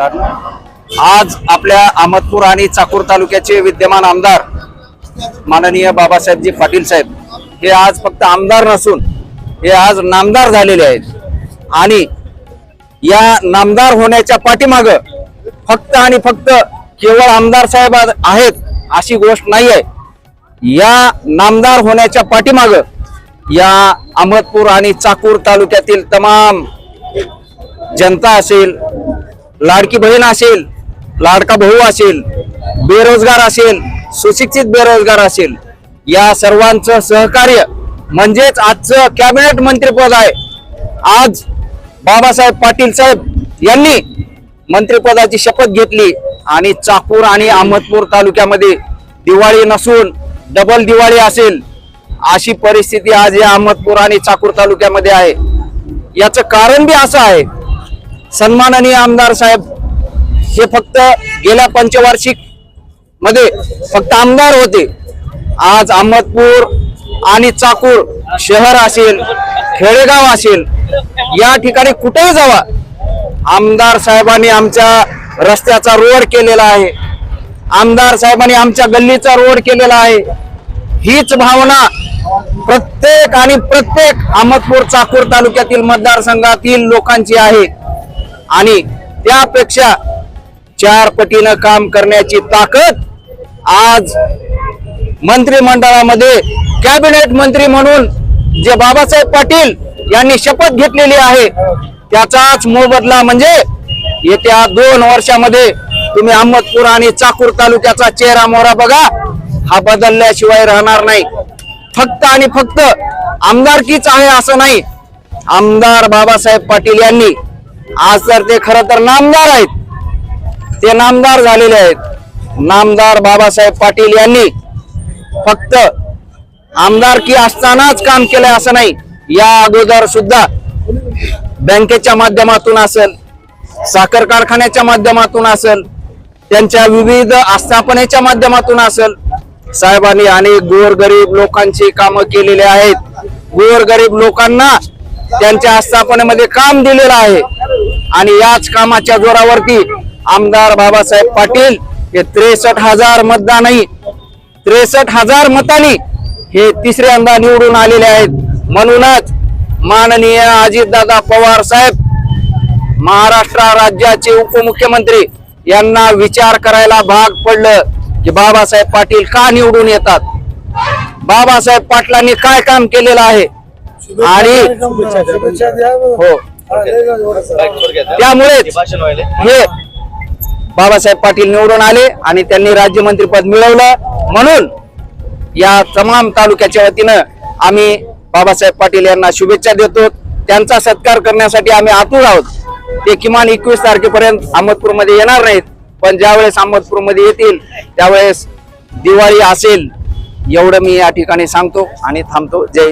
आज आपल्या अहमदपूर आणि चाकूर तालुक्याचे विद्यमान आमदार माननीय बाबासाहेबजी पाटील साहेब हे आज फक्त आमदार नसून हे आज नामदार झालेले आहेत. आणि या नामदार होण्याच्या पाठीमाग फक्त आणि फक्त केवळ आमदार साहेब आहेत अशी गोष्ट नाही आहे. या नामदार होण्याच्या पाठीमाग या अहमदपूर आणि चाकूर तालुक्यातील तमाम जनता असेल लाडकी बहीण असेल लाडका भाऊ असेल बेरोजगार असेल सुशिक्षित बेरोजगार असेल या सर्वांचं सहकार्य म्हणजेच आजचं कॅबिनेट मंत्रीपद आहे. आज बाबासाहेब पाटील साहेब यांनी मंत्रिपदाची शपथ घेतली आणि चाकूर आणि अहमदपूर तालुक्यामध्ये दिवाळी नसून डबल दिवाळी असेल अशी परिस्थिती आज या अहमदपूर आणि चाकूर तालुक्यामध्ये आहे. याचं कारण बी असं आहे सन्माननीय आमदार साहेब हे फक्त गेल्या पंचवार्षिकमध्ये फक्त आमदार होते. आज अहमदपूर आणि चाकूर शहर असेल खेडेगाव असेल या ठिकाणी कुठेही जावा. आमदार साहेबांनी आमच्या रस्त्याचा रोड केलेला आहे. आमदार साहेबांनी आमच्या गल्लीचा रोड केलेला आहे. हीच भावना प्रत्येक आणि प्रत्येक अहमदपूर चाकूर तालुक्यातील मतदारसंघातील लोकांची आहे. आणि त्यापेक्षा चार पटीनं काम करण्याची ताकद आज मंत्रिमंडळामध्ये कॅबिनेट मंत्री म्हणून जे बाबासाहेब पाटील यांनी शपथ घेतलेली आहे त्याचाच मोबदला म्हणजे येत्या दोन वर्षामध्ये तुम्ही अहमदपूर आणि चाकूर तालुक्याचा चेहरा मोहरा बघा हा बदलल्याशिवाय राहणार नाही. फक्त आणि फक्त आमदारकीच आहे असं नाही आमदार बाबासाहेब पाटील यांनी आज तर ते खरं तर नामदार आहेत. ते नामदार झालेले आहेत. नामदार बाबासाहेब पाटील यांनी फक्त आमदारकी असतानाच काम केलंय असं नाही. या अगोदर सुद्धा बँकेच्या माध्यमातून असेल साखर कारखान्याच्या माध्यमातून असेल त्यांच्या विविध आस्थापनेच्या माध्यमातून असेल साहेबांनी अनेक गोरगरीब लोकांची कामं केलेली आहेत. गोरगरीब लोकांना त्यांच्या आस्थापनेमध्ये काम दिलेलं आहे. आणि याच कामाच्या जोरावरती आमदार बाबासाहेब पाटील हे त्रेसष्ट हजार मतदानही त्रेसष्ट हजार मतांनी हे तिसऱ्यांदा निवडून आलेले आहेत. म्हणूनच माननीय अजितदादा पवार साहेब महाराष्ट्र राज्याचे उपमुख्यमंत्री यांना विचार करायला भाग पडलं की बाबासाहेब पाटील का निवडून येतात? बाबासाहेब पाटलांनी काय काम केलेलं आहे? आणि हो. त्यामुळेच हे बाबासाहेब पाटील निवडून आले आणि त्यांनी राज्यमंत्रीपद मिळवलं. म्हणून या तमाम तालुक्याच्या वतीनं आम्ही बाबासाहेब पाटील यांना शुभेच्छा देतो. त्यांचा सत्कार करण्यासाठी आम्ही आतुर आहोत. ते किमान एकवीस तारखेपर्यंत अहमदपूरमध्ये येणार नाहीत पण ज्यावेळेस अहमदपूरमध्ये येतील त्यावेळेस दिवाळी असेल एवढं मी या ठिकाणी सांगतो आणि थांबतो. जय